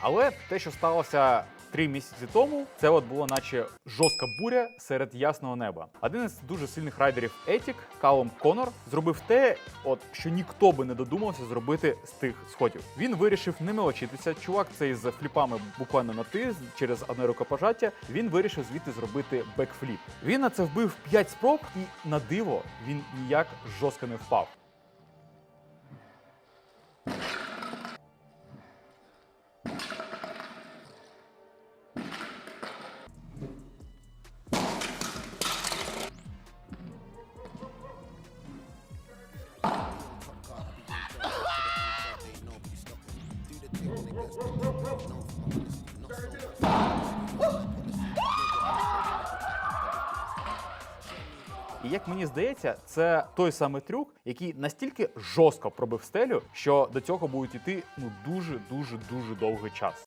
Але те, що сталося три місяці тому, це от було наче жорстка буря серед ясного неба. Один із дуже сильних райдерів Етік, Калум Конор, зробив те, от що ніхто би не додумався зробити з тих сходів. Він вирішив не мелочитися. Чувак, цей з фліпами буквально на ти через одне рукопожаття. Він вирішив звідти зробити бекфліп. Він на це вбив 5 спроб, і на диво він ніяк жорстко не впав. І як мені здається, це той самий трюк, який настільки жорстко пробив стелю, що до цього будуть іти ну дуже дуже дуже довгий час.